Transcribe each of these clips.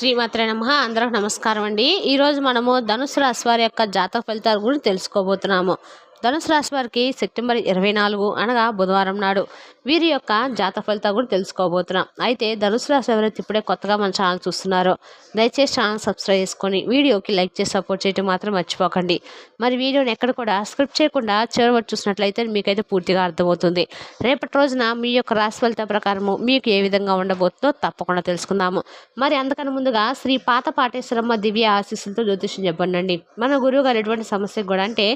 శ్రీమాత్రే నమ. అందరికి నమస్కారం అండి. ఈరోజు మనము ధనుసు రాశి వారి యొక్క జాతక ఫలితాల గురించి తెలుసుకోబోతున్నాము. ధనుసు రాశి వారికి సెప్టెంబర్ ఇరవై నాలుగు అనగా బుధవారం నాడు. వీరి యొక్క జాత ఫలితాలు కూడా తెలుసుకోబోతున్నాం. అయితే ధనుసు రాశి ఎవరైతే ఇప్పుడే కొత్తగా మన ఛానల్ చూస్తున్నారో దయచేసి ఛానల్ సబ్స్క్రైబ్ చేసుకొని వీడియోకి లైక్ చేసి సపోర్ట్ చేయడం మాత్రం మర్చిపోకండి. మరి వీడియోని ఎక్కడ కూడా స్క్రిప్ట్ చేయకుండా చివరి చూసినట్లయితే మీకైతే పూర్తిగా అర్థమవుతుంది. రేపటి రోజున మీ యొక్క రాశి ఫలిత ప్రకారము మీకు ఏ విధంగా ఉండబోతుందో తప్పకుండా తెలుసుకుందాము. మరి అందుకని ముందుగా శ్రీ పాత పాటేశ్వరమ్మ దివ్య ఆశీస్సులతో జ్యోతిష్యం చెప్పండి మన గురువు గారు ఎటువంటి సమస్య కూడా అంటే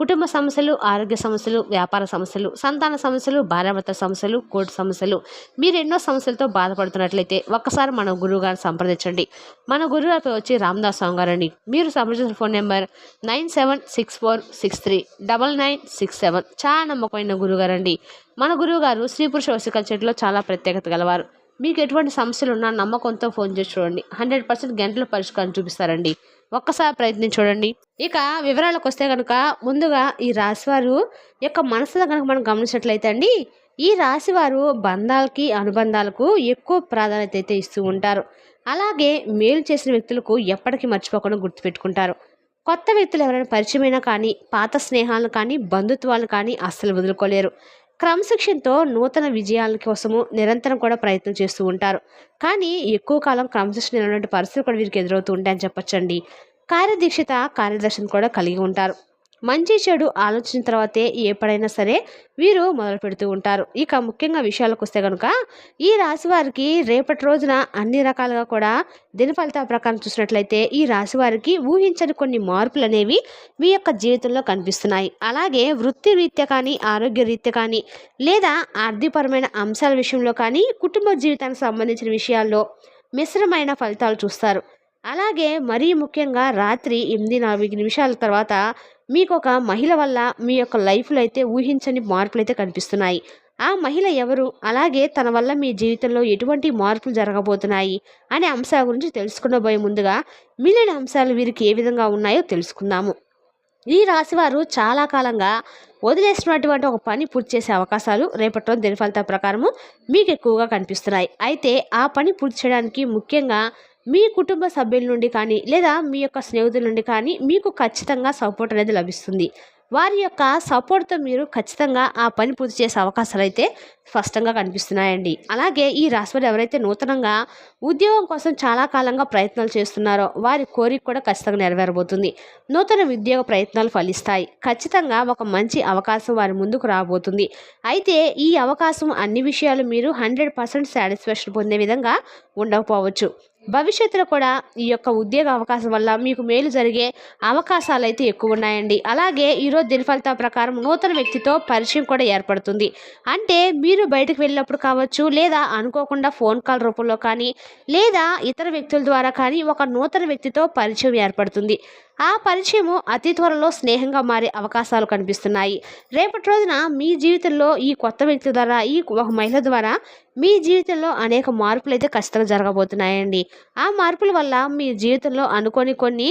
కుటుంబ సమస్యలు ఆరోగ్య సమస్యలు వ్యాపార సమస్యలు సంతాన సమస్యలు భార్యాభర్త సమస్యలు కోర్టు సమస్యలు. మీరు ఎన్నో సమస్యలతో బాధపడుతున్నట్లయితే ఒక్కసారి మన గురువు సంప్రదించండి. మన గురువుగారిపై వచ్చి రామదాస్ స్వామి గారండి మీరు సంప్రదించిన phone number nine seven six four six three double nine six seven. చాలా నమ్మకమైన గురువుగారండి. మన గురువుగారు శ్రీ స్త్రీ పురుష వసికల చెట్టులో చాలా ప్రత్యేకత గలవారు. మీకు ఎటువంటి సమస్యలు ఉన్నా నమ్మకంతో ఫోన్ చేసి చూడండి. హండ్రెడ్ పర్సెంట్ గంటల పరిష్కారం చూపిస్తారండి. ఒక్కసారి ప్రయత్నించి చూడండి ఇక వివరాలకు వస్తే కనుక ముందుగా ఈ రాశివారు యొక్క మనసులో కనుక మనం గమనించినట్లయితే అండి ఈ రాశివారు బంధాలకి అనుబంధాలకు ఎక్కువ ప్రాధాన్యత అయితే ఇస్తూ ఉంటారు. అలాగే మేలు చేసిన వ్యక్తులకు ఎప్పటికీ మర్చిపోకుండా గుర్తుపెట్టుకుంటారు. కొత్త వ్యక్తులు ఎవరైనా పరిచయమైనా కానీ పాత స్నేహాలను కానీ బంధుత్వాలు కానీ అస్సలు వదులుకోలేరు. క్రమశిక్షణతో నూతన విజయాల కోసము నిరంతరం కూడా ప్రయత్నం చేస్తూ ఉంటారు. కానీ ఎక్కువ కాలం క్రమశిక్షణ ఉన్నటువంటి పరిస్థితులు కూడా వీరికి ఎదురవుతూ ఉంటాయని చెప్పచ్చండి. కార్యదీక్షత కార్యదర్శిని కూడా కలిగి ఉంటారు. మంచి చెడు ఆలోచించిన తర్వాతే ఏ పడైనా సరే వీరు మొదలు పెడుతూ ఉంటారు. ఇక ముఖ్యంగా విషయాలకు వస్తే కనుక ఈ రాశి వారికి రేపటి రోజున అన్ని రకాలుగా కూడా దిన ఫలితాల ప్రకారం చూసినట్లయితే ఈ రాశి వారికి ఊహించని కొన్ని మార్పులు అనేవి మీ యొక్క జీవితంలో కనిపిస్తున్నాయి. అలాగే వృత్తి రీత్యా కానీ ఆరోగ్య రీత్యా కానీ లేదా ఆర్థికపరమైన అంశాల విషయంలో కానీ కుటుంబ జీవితానికి సంబంధించిన విషయాల్లో మిశ్రమైన ఫలితాలు చూస్తారు. అలాగే మరీ ముఖ్యంగా రాత్రి ఎనిమిది నాలుగు నిమిషాల తర్వాత మీకు ఒక మహిళ వల్ల మీ యొక్క లైఫ్లో అయితే ఊహించని మార్పులు అయితే కనిపిస్తున్నాయి. ఆ మహిళ ఎవరు? అలాగే తన వల్ల మీ జీవితంలో ఎటువంటి మార్పులు జరగబోతున్నాయి? అనే అంశాల గురించి తెలుసుకునబోయే ముందుగా మిగిలిన అంశాలు వీరికి ఏ విధంగా ఉన్నాయో తెలుసుకుందాము. ఈ రాశివారు చాలా కాలంగా వదిలేసినటువంటి ఒక పని పూర్తి చేసే అవకాశాలు రేపటి రోజు ఫలితాల ప్రకారము మీకు ఎక్కువగా కనిపిస్తున్నాయి. అయితే ఆ పని పూర్తి చేయడానికి ముఖ్యంగా మీ కుటుంబ సభ్యుల నుండి కానీ లేదా మీ యొక్క స్నేహితుల నుండి కానీ మీకు ఖచ్చితంగా సపోర్ట్ అనేది లభిస్తుంది. వారి యొక్క సపోర్ట్తో మీరు ఖచ్చితంగా ఆ పని పూర్తి చేసే అవకాశాలు అయితే స్పష్టంగా కనిపిస్తున్నాయండి. అలాగే ఈ రాశివారు ఎవరైతే నూతనంగా ఉద్యోగం కోసం చాలా కాలంగా ప్రయత్నాలు చేస్తున్నారో వారి కోరిక కూడా ఖచ్చితంగా నెరవేరబోతుంది. నూతన ఉద్యోగ ప్రయత్నాలు ఫలిస్తాయి. ఖచ్చితంగా ఒక మంచి అవకాశం వారి ముందుకు రాబోతుంది. అయితే ఈ అవకాశం అన్ని విషయాలు మీరు హండ్రెడ్ పర్సెంట్ సాటిస్ఫాక్షన్ పొందే విధంగా ఉండకపోవచ్చు. భవిష్యత్తులో కూడా ఈ యొక్క ఉద్యోగ అవకాశం వల్ల మీకు మేలు జరిగే అవకాశాలు అయితే ఎక్కువ ఉన్నాయండి. అలాగే ఈరోజు దిన ప్రకారం నూతన వ్యక్తితో పరిచయం కూడా ఏర్పడుతుంది. అంటే మీరు బయటకు వెళ్ళినప్పుడు కావచ్చు లేదా అనుకోకుండా ఫోన్ కాల్ రూపంలో కానీ లేదా ఇతర వ్యక్తుల ద్వారా కానీ ఒక నూతన వ్యక్తితో పరిచయం ఏర్పడుతుంది. ఆ పరిచయము అతి త్వరలో స్నేహంగా మారే అవకాశాలు కనిపిస్తున్నాయి. రేపటి రోజున మీ జీవితంలో ఈ కొత్త వ్యక్తి ద్వారా ఈ ఒక మహిళ ద్వారా మీ జీవితంలో అనేక మార్పులు అయితే ఖచ్చితంగా జరగబోతున్నాయండి. ఆ మార్పుల వల్ల మీ జీవితంలో అనుకోని కొన్ని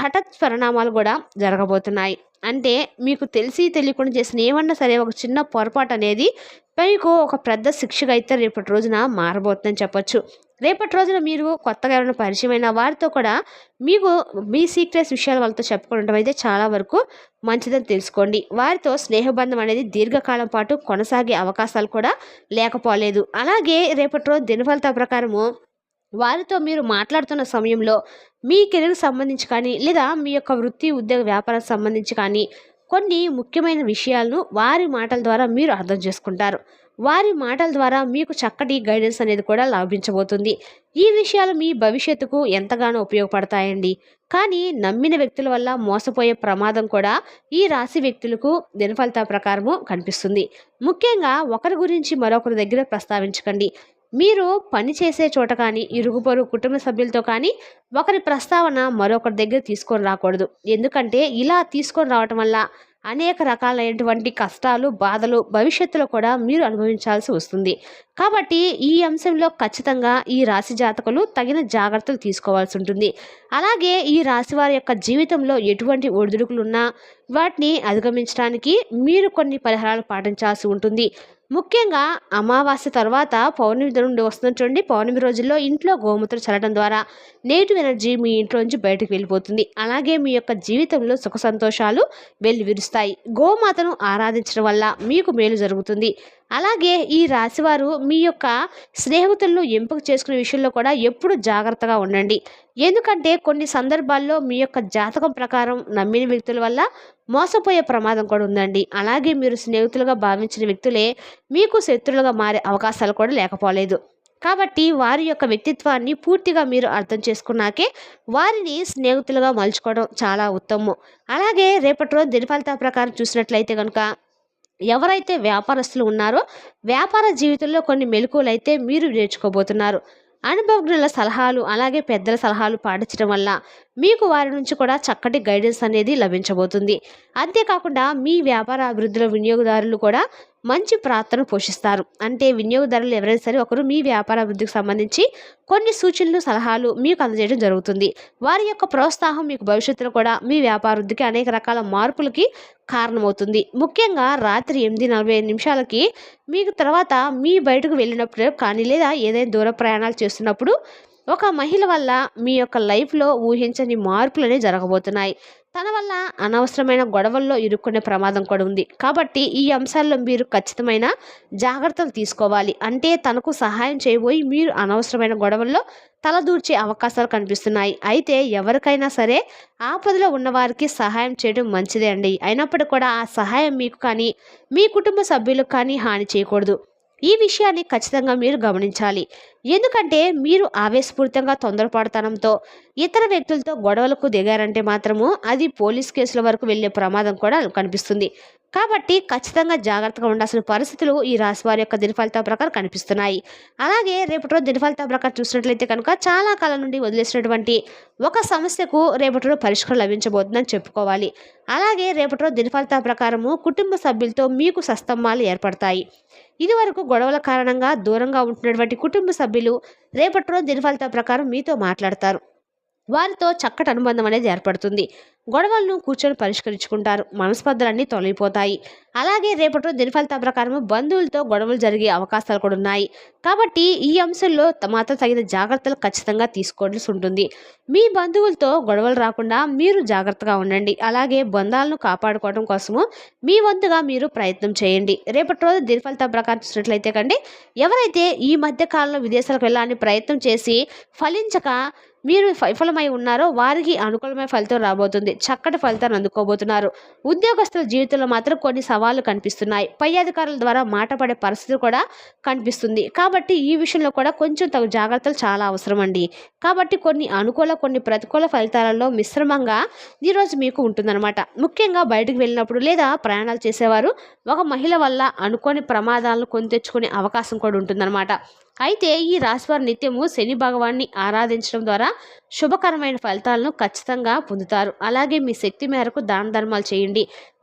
హఠాత్ పరిణామాలు కూడా జరగబోతున్నాయి. అంటే మీకు తెలిసి తెలియకుండా చేసిన ఏమన్నా సరే ఒక చిన్న పొరపాటు అనేది మీకు ఒక పెద్ద శిక్షగా అయితే రేపటి రోజున మారబోతుందని చెప్పొచ్చు. రేపటి రోజున మీరు కొత్తగా ఎవరైనా పరిచయమైన వారితో కూడా మీకు మీ సీక్రెట్స్ విషయాలు వాళ్ళతో చెప్పుకోవడం అయితే చాలా వరకు మంచిదని తెలుసుకోండి. వారితో స్నేహబంధం అనేది దీర్ఘకాలం పాటు కొనసాగే అవకాశాలు కూడా లేకపోలేదు. అలాగే రేపటి రోజు దినఫలిత ప్రకారము వారితో మీరు మాట్లాడుతున్న సమయంలో మీ కెరీర్కి సంబంధించి కానీ లేదా మీ యొక్క వృత్తి ఉద్యోగ వ్యాపారానికి సంబంధించి కానీ కొన్ని ముఖ్యమైన విషయాలను వారి మాటల ద్వారా మీరు అర్థం చేసుకుంటారు. వారి మాటల ద్వారా మీకు చక్కటి గైడెన్స్ అనేది కూడా లభించబోతుంది. ఈ విషయాలు మీ భవిష్యత్తుకు ఎంతగానో ఉపయోగపడతాయండి. కానీ నమ్మిన వ్యక్తుల వల్ల మోసపోయే ప్రమాదం కూడా ఈ రాశి వ్యక్తులకు దినఫలిత ప్రకారము కనిపిస్తుంది. ముఖ్యంగా ఒకరి గురించి మరొకరి దగ్గర ప్రస్తావించకండి. మీరు పని చేసే చోట కానీ ఇరుగు పొరుగు కుటుంబ సభ్యులతో కానీ ఒకరి ప్రస్తావన మరొకరి దగ్గర తీసుకొని రాకూడదు. ఎందుకంటే ఇలా తీసుకొని రావటం వల్ల అనేక రకాలైనటువంటి కష్టాలు బాధలు భవిష్యత్తులో కూడా మీరు అనుభవించాల్సి వస్తుంది. కాబట్టి ఈ అంశంలో ఖచ్చితంగా ఈ రాశి జాతకులు తగిన జాగ్రత్తలు తీసుకోవాల్సి ఉంటుంది. అలాగే ఈ రాశి వారి యొక్క జీవితంలో ఎటువంటి ఒడిదుడుకులు ఉన్నా వాటిని అధిగమించడానికి మీరు కొన్ని పరిహారాలు పాటించాల్సి ఉంటుంది. ముఖ్యంగా అమావాస్య తర్వాత పౌర్ణమి నుండి వస్తున్న చూడండి పౌర్ణమి రోజుల్లో ఇంట్లో గోమూత్రం చల్లడం ద్వారా నెగిటివ్ ఎనర్జీ మీ ఇంట్లో నుంచి బయటకు వెళ్ళిపోతుంది. అలాగే మీ యొక్క జీవితంలో సుఖ సంతోషాలు వెల్లివిరుస్తాయి. గోమాతను ఆరాధించడం వల్ల మీకు మేలు జరుగుతుంది. అలాగే ఈ రాశివారు మీ యొక్క స్నేహితులను ఎంపిక చేసుకునే విషయంలో కూడా ఎప్పుడు జాగ్రత్తగా ఉండండి. ఎందుకంటే కొన్ని సందర్భాల్లో మీ యొక్క జాతకం ప్రకారం నమ్మిన వ్యక్తుల వల్ల మోసపోయే ప్రమాదం కూడా ఉందండి. అలాగే మీరు స్నేహితులుగా భావించిన వ్యక్తులే మీకు శత్రులుగా మారే అవకాశాలు కూడా లేకపోలేదు. కాబట్టి వారి యొక్క వ్యక్తిత్వాన్ని పూర్తిగా మీరు అర్థం చేసుకున్నాకే వారిని స్నేహితులుగా మలుచుకోవడం చాలా ఉత్తమం. అలాగే రేపటి రోజు దినఫలిత ప్రకారం చూసినట్లయితే కనుక ఎవరైతే వ్యాపారస్తులు ఉన్నారో వ్యాపార జీవితంలో కొన్ని మెలకువలు అయితే మీరు నేర్చుకోబోతున్నారు. అనుభవజ్ఞుల సలహాలు అలాగే పెద్దల సలహాలు పాటించడం వల్ల మీకు వారి నుంచి కూడా చక్కటి గైడెన్స్ అనేది లభించబోతుంది. అంతేకాకుండా మీ వ్యాపార అభివృద్ధిలో వినియోగదారులు కూడా మంచి ప్రార్థన పోషిస్తారు. అంటే వినియోగదారులు ఎవరైనా సరే ఒకరు మీ వ్యాపార అభివృద్ధికి సంబంధించి కొన్ని సూచనలు సలహాలు మీకు అందజేయడం జరుగుతుంది. వారి యొక్క ప్రోత్సాహం మీకు భవిష్యత్తులో కూడా మీ వ్యాపారవృద్ధికి అనేక రకాల మార్పులకి కారణమవుతుంది. ముఖ్యంగా రాత్రి ఎనిమిది నలభై నిమిషాలకి మీకు తర్వాత మీ బయటకు వెళ్ళినప్పుడు కానీ లేదా ఏదైనా దూర ప్రయాణాలు చేస్తున్నప్పుడు ఒక మహిళ వల్ల మీ యొక్క లైఫ్లో ఊహించని మార్పులనే జరగబోతున్నాయి. తన వల్ల అనవసరమైన గొడవల్లో ఇరుక్కునే ప్రమాదం కూడా ఉంది. కాబట్టి ఈ అంశాల్లో మీరు ఖచ్చితమైన జాగ్రత్తలు తీసుకోవాలి. అంటే తనకు సహాయం చేయబోయి మీరు అనవసరమైన గొడవల్లో తలదూర్చే అవకాశాలు కనిపిస్తున్నాయి. అయితే ఎవరికైనా సరే ఆపదలో ఉన్నవారికి సహాయం చేయడం మంచిదే అండి. అయినప్పటికీ కూడా ఆ సహాయం మీకు కానీ మీ కుటుంబ సభ్యులకు కానీ హాని చేయకూడదు. ఈ విషయాన్ని ఖచ్చితంగా మీరు గమనించాలి. ఎందుకంటే మీరు ఆవేశపూరితంగా తొందరపడతనంతో ఇతర వ్యక్తులతో గొడవలకు దిగారంటే మాత్రము అది పోలీస్ కేసుల వరకు వెళ్ళే ప్రమాదం కూడా కనిపిస్తుంది. కాబట్టి ఖచ్చితంగా జాగ్రత్తగా ఉండాల్సిన పరిస్థితులు ఈ రాశి వారి యొక్క దినఫలిత ప్రకారం కనిపిస్తున్నాయి. అలాగే రేపటి రోజు దినఫలిత ప్రకారం చూసినట్లయితే కనుక చాలా కాలం నుండి వదిలేసినటువంటి ఒక సమస్యకు రేపటి రోజు పరిష్కారం లభించబోతుందని చెప్పుకోవాలి. అలాగే రేపటి రోజు దినఫలిత ప్రకారము కుటుంబ సభ్యులతో మీకు సస్తంభాలు ఏర్పడతాయి. ఇదివరకు గొడవల కారణంగా దూరంగా ఉంటున్నటువంటి కుటుంబ సభ్యులు రేపటి రోజు దినఫలిత ప్రకారం మీతో మాట్లాడతారు. వారితో చక్కటి అనుబంధం అనేది ఏర్పడుతుంది. గొడవలను కూర్చొని పరిష్కరించుకుంటారు. మనస్పర్ధలన్నీ తొలగిపోతాయి. అలాగే రేపటి దినఫలిత ప్రకారం బంధువులతో గొడవలు జరిగే అవకాశాలు కూడా ఉన్నాయి. కాబట్టి ఈ అంశంలో మాత్రం తగిన జాగ్రత్తలు ఖచ్చితంగా తీసుకోవాల్సి ఉంటుంది. మీ బంధువులతో గొడవలు రాకుండా మీరు జాగ్రత్తగా ఉండండి. అలాగే బంధాలను కాపాడుకోవడం కోసము మీ వంతుగా మీరు ప్రయత్నం చేయండి. రేపటి రోజు దినఫలిత ప్రకారం చూసినట్లయితే కండి ఎవరైతే ఈ మధ్య కాలంలో విదేశాలకు వెళ్ళాలని ప్రయత్నం చేసి ఫలించక మీరు విఫలమై ఉన్నారో వారికి అనుకూలమైన ఫలితం రాబోతుంది. చక్కటి ఫలితాన్ని అందుకోబోతున్నారు. ఉద్యోగస్తుల జీవితంలో మాత్రం కొన్ని సవాళ్ళు కనిపిస్తున్నాయి. పై అధికారుల ద్వారా మాట పడే పరిస్థితి కూడా కనిపిస్తుంది. కాబట్టి ఈ విషయంలో కూడా కొంచెం తగు జాగ్రత్తలు చాలా అవసరం అండి. కాబట్టి కొన్ని అనుకూల కొన్ని ప్రతికూల ఫలితాలలో మిశ్రమంగా ఈరోజు మీకు ఉంటుందన్నమాట. ముఖ్యంగా బయటకు వెళ్ళినప్పుడు లేదా ప్రయాణాలు చేసేవారు ఒక మహిళ వల్ల అనుకోని ప్రమాదాలను కొని తెచ్చుకునే అవకాశం కూడా ఉంటుందన్నమాట. అయితే ఈ రాశివారు నిత్యము శని భగవాన్ని ఆరాధించడం ద్వారా శుభకరమైన ఫలితాలను ఖచ్చితంగా పొందుతారు. అలాగే మీ శక్తి మేరకు దాన ధర్మాలు చేయండి.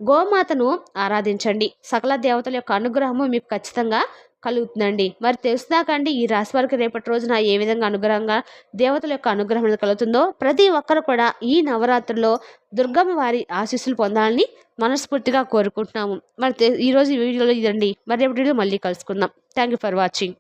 గోమాతను ఆరాధించండి. సకల దేవతల యొక్క అనుగ్రహము మీకు ఖచ్చితంగా కలుగుతుందండి. మరి తెలుసుదాకండి ఈ రాశి వారికి రేపటి రోజున ఏ విధంగా అనుగ్రహంగా దేవతల యొక్క అనుగ్రహం కలుగుతుందో ప్రతి ఒక్కరు కూడా ఈ నవరాత్రిలో దుర్గమ్మ వారి ఆశీస్సులు పొందాలని మనస్ఫూర్తిగా కోరుకుంటున్నాము. మరి ఈరోజు ఈ వీడియోలో ఇదండి. మరి రేపటి వీడియో మళ్ళీ కలుసుకుందాం. Thank you for watching